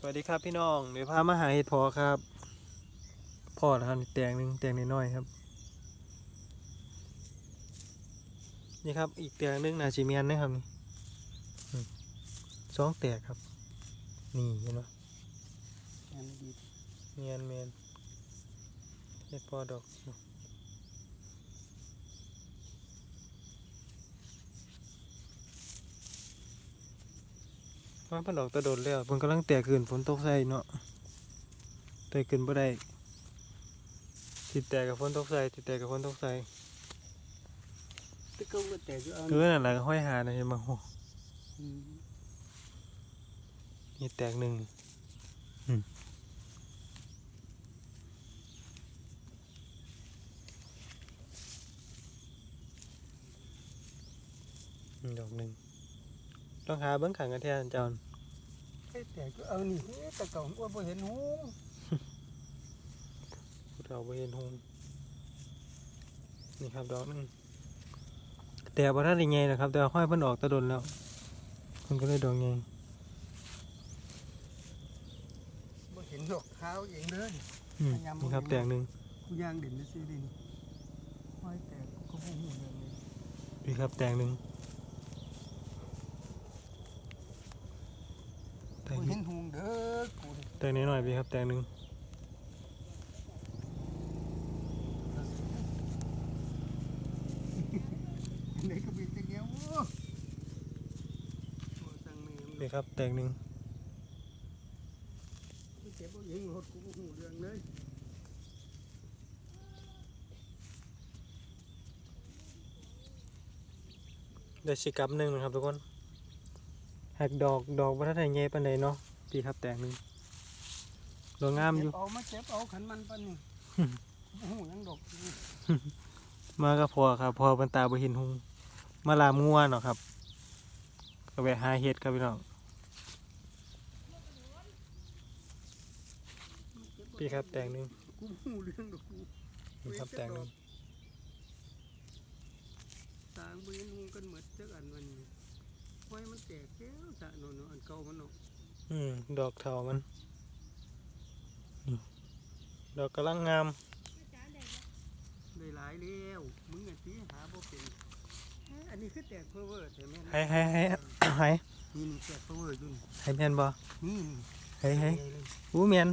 สวัสดีครับพี่น้องเดี๋ยวพามาหาเห็ดพอครับพ่อนะครับแตงหนึ่งแตงน้อยๆครับ นี่ครับอีกแตงหนึงนาชิเมียนนะครับนี่อืมสองแตกครับ นี่เห็นไหมงานดีเมียนเมียนเห็ดพอดอก ว่าเพนดอกตะโดดแล้วเพิ่นกำลังแตกขึ้นฝนตกใส่เนาะแตกขึ้นบ่ได้ติดแตกกับฝนตกใส่ติดแตกกับฝนตกใส่ตะเกาก็แต่ก็เอาคือนั่นแหละห้อยหานะเห็นบ่โหอืมนี่แตกหนึ่งอืมอืมดอกหนึ่ง ต้องหาเบิ้งขังกันแทนจอนไอ้แต่ก็เอานี่เฮ้ยตะเกาว่าบ่เห็นหูพุทธเอาไปเห็นหงนี่ครับดอกหนึงแต่บ่ทันได้ไงนะครับ แต่ว่าห้อยเพิ่นออกตะดนแล้วมันก็เลยดอกไงบ่เห็นดอกเท้าเองเด้อนี่อืมพยายามนี่ครับบ่แตเห็นกหนึ่งกูย่างเด่นไปซื้อดินห้อยแต่ก็บ่หูเรื่องนี้นี่ครับแตกหนึ่ง แตบ่กเห็นหูเด้อกูนี่แตกนิดหน่อยพี่ครับ แตกหนึ่งอันไหนก็มีแต่เงี้ยวโอ้บ่สั่งแม่มันนี่ครับ แตกหนึ่งเจ็บบ่เห็นรถกูบ่หูเรื่องเลยได้สิกลับหนึ่งนะครับทุกคน หักดอกดอกบ่ทันได้ไงปานใดเนาะพี่ครับแตกหนึ่งดอกงามอยู่เก็บเอามาเก็บเอาขันมันปานนี้อืมบ่หูหยังดอกมาก็พอครับพอเป็นตาบ่เห็นหุงมาลามงัวเนาะครับก็ไปหาเห็ดครับพี่น้องพี่ครับแตงหนึ่งกูบ่หูเรื่องดอกกูนี่ครับแตงหนึ่ง ต่างบ่เห็นหูกันหมดจักอันวันนี้ห้อยมันแตก เก่ามันเนาะอืมดอกเถามันนี่ดอกกำลังงาม ได้หลายแล้วมึงอะสิหาบ่เป็นเอ้ยอันนี้คือแตกเพอเวอร์แต่แม่นให้ให้ให้ให้นี่นี่แตกเพอเวอร์อยู่นี่ให้แม่นบ่นี่ให้ให้นี่เลยอู้แม่น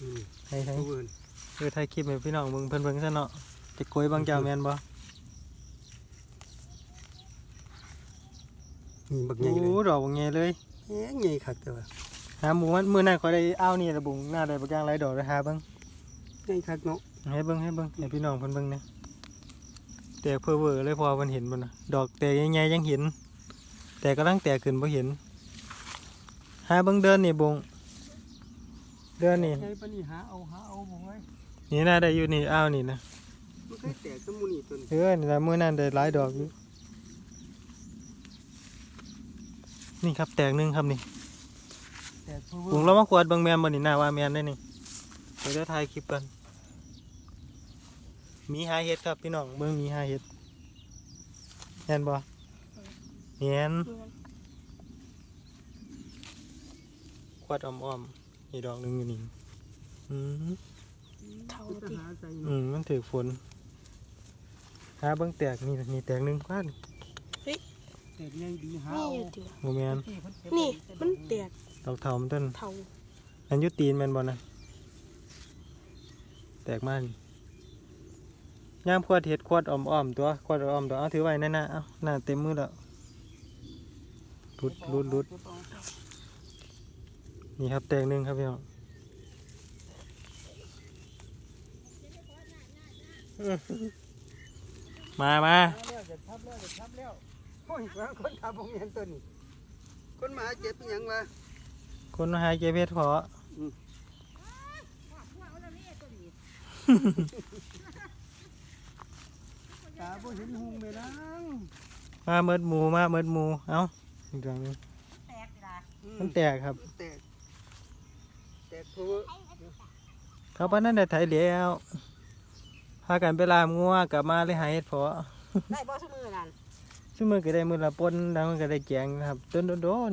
นี่ให้ให้เพอเวอร์เออถ่ายคลิปให้พี่น้องเบิ่งเพิ่นเบิ่งซะเนาะจะโกยบางเจ้าแม่นบ่นี่บักใหญ่เลยโอ้ดอกบางใหญ่เลย แหงใหญ่คักแต่ว่าหาหมูมันมื้อนั้นขอยได้อ้าวนี่ระบุงหน้าได้บักอย่างหลายดอกเลยหาเบิ่งใหญ่คักเนาะให้เบิ่งให้เบิ่งให้พี่น้องเพิ่นเบิ่งนะแตกเพ้อเวอเลยพอเพิ่นเห็นบ่น่ะดอกแตกใหญ่ๆยังเห็น แต่กำลังแตกขึ้นบ่เห็นหาเบิ่งเดินนี่บงเดินนี่ใหญ่ปานนี้หาเอาหาเอาบ่ไว้นี่น่าได้อยู่นี่อ้าวนี่นะมันเคยแตกสมุนี่ต้นเออนี่ละมื้อนั้นได้หลายดอกอยู่ นี่ครับแตกหนึงครับนี่แตกเพอเวอบุงร์เรามาขวดเบิ่งแม่นบ่นี่หน้าว่าแม่นได้นี่เดี๋ยวเดี๋ยวถ่ายคลิปกัน มีหาเห็ดครับพี่น้องเบิ่งมีหาเห็ดแม่นบ่แม่นควัดอ้อมๆอีกดอกหนึ่งอยู่นี่อืมเท่าที่หาใส่อืเนาะมมันถือฝนหาเบิ่งแตกนี่นี่แตกหนึ่งควัด แตกใหญ่ดีหานี่เอาอยู่ติโมแมนที่เพิ่เก็บนี่ไว้มันแตกดอกเถามันต้นเท่าอันอยุตีนแมนบอนะแตกมากย่ามขวดเห็ดขวดอ้อมๆตัวขวดอ้อมๆตัวเอาถือไว้นั่นนะเอาหน้าเต็มมือแล้วรุดรุดรุดนี่ครับแตกหนึ่งครับพี่น้องอื้อมามามาแล้วจะทับแล้วจะทับแล้ว โอ้ยว่าคนทับบ่แม่นตัวนี้ คนมาหาเจ็บอีหยังวะ คนหายเก็บเพชรพอตาบ่เห็นหุงเลยนะมาเมิดหมูมาเมิดหมูเอ้าอีกดอกหนึงอืมันแตกครับ แตกแตกเพราะว่าเขาปานนั้นได้ไถแล้วพากันไปลามงัวกลับมาเลยหายเห็ดเพอได้บ่ซุมือนั่น ซึ่งมือก็ได้มือละปนแล้วมันก็ได้แกงนะครับโดนโดน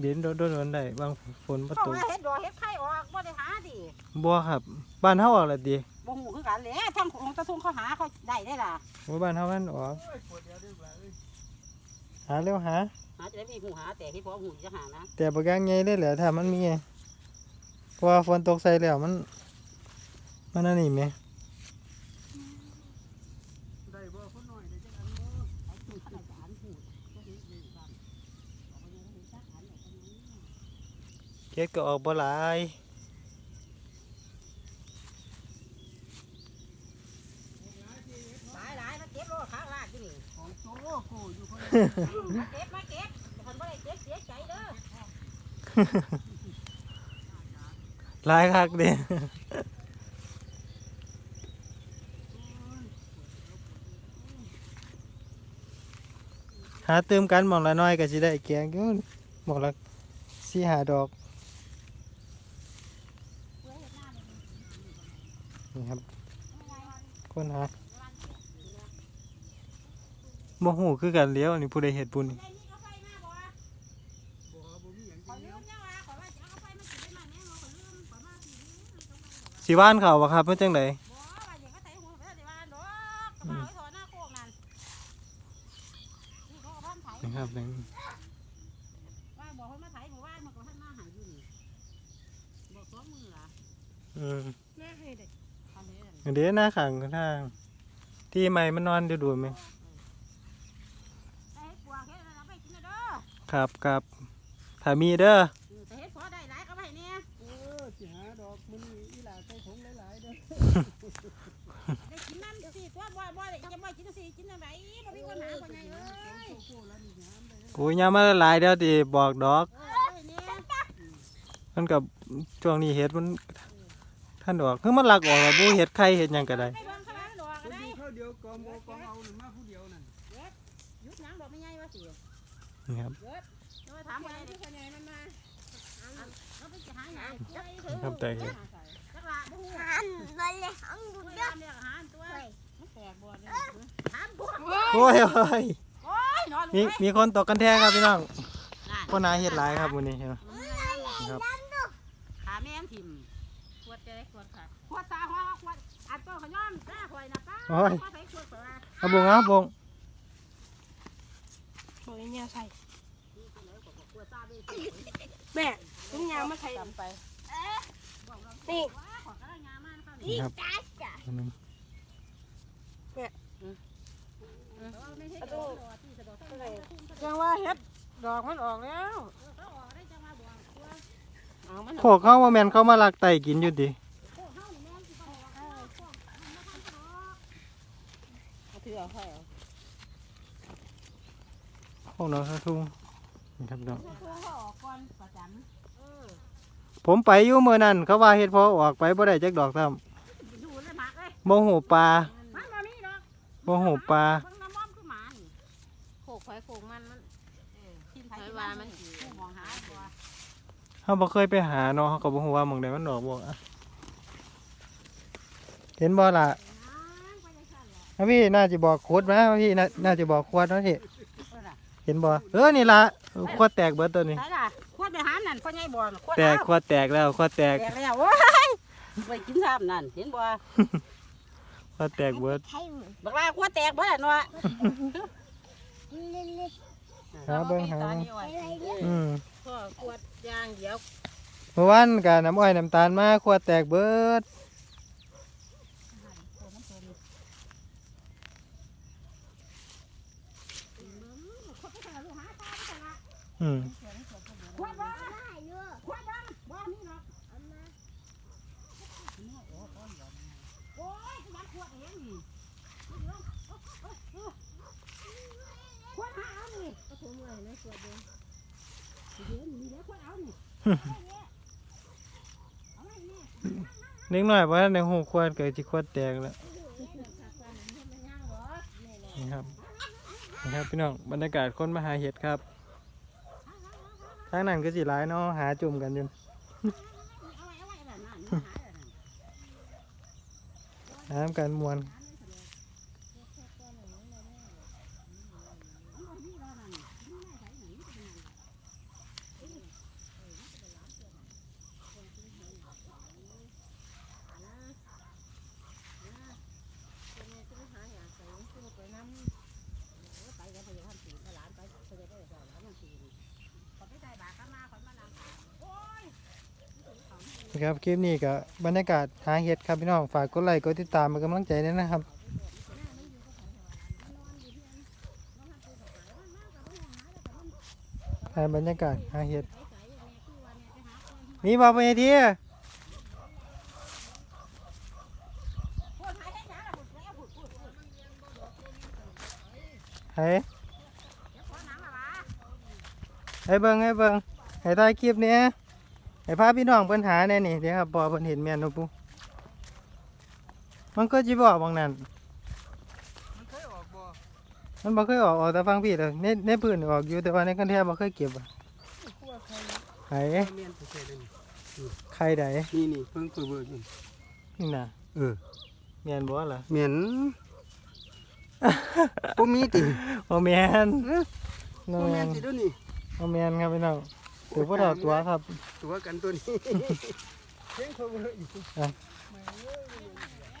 เดินโดนโดนๆได้บางฝนบ่เขาตกว่าเฮ็ดดอกเฮ็ดไข่ออกบ่ได้หาดิบ่ครับ บ้านเฮาออกและติบ่ฮู้คือกันแหละทั้งของตะทุ่งเขาหาเขาได้ได้ล่ะบ่บ้านเฮามันออกโอ้ยปวดเดียวเด้อบ่าเอ้ยหาเร็วหาหาจะได้มีหูหาแต่เฮ็ดพอหูจะหานะแต่บ่กางใหญ่เลยแหละถ้ามันมีเพราะว่าฝนตกใส่แล้วมัน มันอันนี้แหม ได้บ่คนน้อยได้จักอันบ่ ไอ้ทุ่งขนาดจะอ่านหูจะเฮ็ดได้บ้างเอาไปยังเฮ็ดจักอันเอาไปยัง เก็ดก็ออกบ่หลายหลายหลายมาเก็บโลข้างลากอยู่นี่ของโตโกอยู่คนมาเก็บมาเก็บคันบ่ได้เก็บเสียใจเด้อหลายคักเด้หาเติมกันหมองละน้อยก็สิได้แกงอยู่หมองละสี่หาดอก นี่ครับคนหาบ่ฮู้คือกันแหล้ยวนี่ผู้ใดเฮ็ดบุญนี่ได้มีกาแฟมาบ่บ่บ่มีหยังขอกินลืแล้าขอว่าจะเอาไฟมาสิได้มาแม่ขอลืมขอมาสิสิว่าเขาบ่ครับเพิ่นจังไดบ่ว่าอหูไม่ไถหน้าโคกนั่นนี่เขานไถนะครับนี่ว่าบอกให้หน้าหาอยู่นี่บอสองมือล่ะอืม เด็กทำเองเดี๋ยวหน้าขังทาง ที่ใหม่มันนอนดูดูไหมได้ให้ปวกเฮ็ดอะไรไปกินนะเด้อครับครับถ้ามีเด้ออืมแต่เฮ็ดพอได้หลายก็ไปเนี่ยเออสิหาดอกมื้อนี้อีหล่าใส่ถุงหลายๆเด้อได้กินน้ำสิตัวบ่บ่ได้จะบ่กินสิกินอะไรบ่มีคนหาคนใหญ่เอ้ยโกแล้วนี่หามได้โอ้ยยามมาละลายเดี๋ยวดิบอกดอกเออเนี่ยมันกับช่วงนี้เห็ดมัน ท่านดอกคือมันหลักออกแล้วบูเห็ดไข่เห็ดหยังก็ได้ให้เบิ่งเขาว่าดอกคนได้อยู่ข้าวเดียวกองบ่กองเอานั่นมาผู้เดียวนั่นยุดหยังดอกไม่ใหญ่ว่าสินี่ครับเดี๋ยวถามว่าที่คนใหญ่มันมาเอาไปหาหยังครับแต่เห็ดจักละบ่ฮู้หันเลยหันดูมันเด้อตามเรียกอาหารตัวมันแตกบ่เนี่ยถามพวกโอ้ยโอ้ยโอ้ยนอนมีลูกมีคนตกกันแท้ครับพี่น้องเอ้ยคนหาเห็ดหลายครับวันนี้เห็นไหมครับ ขาแม่มถิ่มขวดจะได้ ขวดค่ะขวดตาหัวขวดอันตัวขย้อมตาข่อยนะป้าโอ้ยป้าไปขวดเปล่าเอาบงเอาบงโอ้ยเนี่ยใส่ขวดตาไปแม่ลุงยางมาใส่จำไปนี่ว้าขวดกระยามันเข้านี่ครับจ้าจ้ะอันหนึงไม่ใช่ดอกที่สะดอกเท่าไหร่ยังว่าเฮ็ดดอกมันออกแล้ว เขาออกได้จังมาบอกตัวเอามัน พวกเขาว่าแมนเขามาลักไตกินอยู่ดิ โอ้เฮานี่แม่นสิบ่ออกเออพวกมันมาทำดอกเอาถือเอาให้เอาพวกน้องสะทุ่งนี่ครับพี่น้องพวกเขาออกก่อนประจำเออผมไปอยู่เมื่อนั้นเขาว่าเฮ็ดพอออกไปบ่ได้จักดอกซ้อยู่เลยหมากเลยำบ่หูปลามันบ่มีดอกบ่หูปลาเบิ่งน้ำมันคือหมานี่โขกไฟโขกมันมันเออกินไผกินมันมันผู้มองหาตัวเขาบ่เคยไปหาเนาะเขาก็บ่ฮู้ว่าหม่องใดมันดอกบ่อะเห็นบ่ล่ะนางไปจังซั่ นแหละอะพี่น่าจะบอกโคตรมาพี่น่าน่าจะบอกควดเนาะพี่เพิ่นน่ะเห็นบ่เออนี่ล่ะควดแตกเบิดตัวนี้ใช่ล่ะขวดไปหานั่นพ่อใหญ่บ่อนขวดแตกเอาควดแตกแล้วควดแตกแตกแล้วโอ้ยไปกินซ้ำนั่นเห็นบ่ควดแตกเบิดใช่หมือนบักลาขวดแตกเบ่ล่ะเนาะเล็กหาเบิ่งหาตอนเบิ่งนี้ไว้ๆอะไรเนี่ยอืมพ่อขวดยางเดียวเมื่อวานก็น้ำอ้อยน้ำตาลมาควดแตกเบิด อืมขวดบ่ได้เยอะขวดบ่บ่มีเนาะเอามาโอ้ยจะมาขวดเองนี่ขวดหาเอานี่เอาถุงเลยนะสวดเดียวเดี๋ยวนี่เดี๋ยวขวดเอานี่เล็กน้อยบ่ทันได้ฮู้ควดก็สิควดแตกแล้วนี่ครับนี่ครับพี่น้องบรรยากาศคนมาหาเห็ดครับ ทางนั้นก็สิหลายเนาะหาจุ่มกันอยู่เอาไว้เอาไว้แบบนั้นหาแบบนั้นหากันมวน ครับคลิปนี้ก็บรรยากาศหาเห็ดครับพี่น้องฝากกดไลค์กดติดตามเป็นกำลังใจด้วยนะครับถ่ายบรรยากาศหาเห็ดมีบ่ไปทีพูดหายให้ช้าพูดแล้วพูดพูดพูดให้เดี๋ยให้เบิ่งให้เบิ่งให้ถ่ายคลิปนี้ ให้พาพี่น้องเพิ่นหาแน่นี่เดี๋ยวครับบ่เพิ่นเห็นแม่นบ่ปูมันก็สิบอกบางนั้นมันเคยออกบ่มันบ่เคยออกออกแต่ฟังพี่แต่ในในพื้นออกอยู่แต่ว่าในกันแทบบ่เคยเก็บอะไผเมียนผู้ชายเลยใครใดนี่นี่เพิ่งเปิดเบิดอยู่นี่น่ะเออแม่นบ่ล่ะเหม็นบ่มีติบ่แม่นเอ้อบ่บ่แม่แม่นนติเด้อนี่บ่แม่นครับพี่น้อง ถือบ่ดอกตัวครับ ตัวกันตัวนี้เพียงเพิ่นเบิดอยู่อะ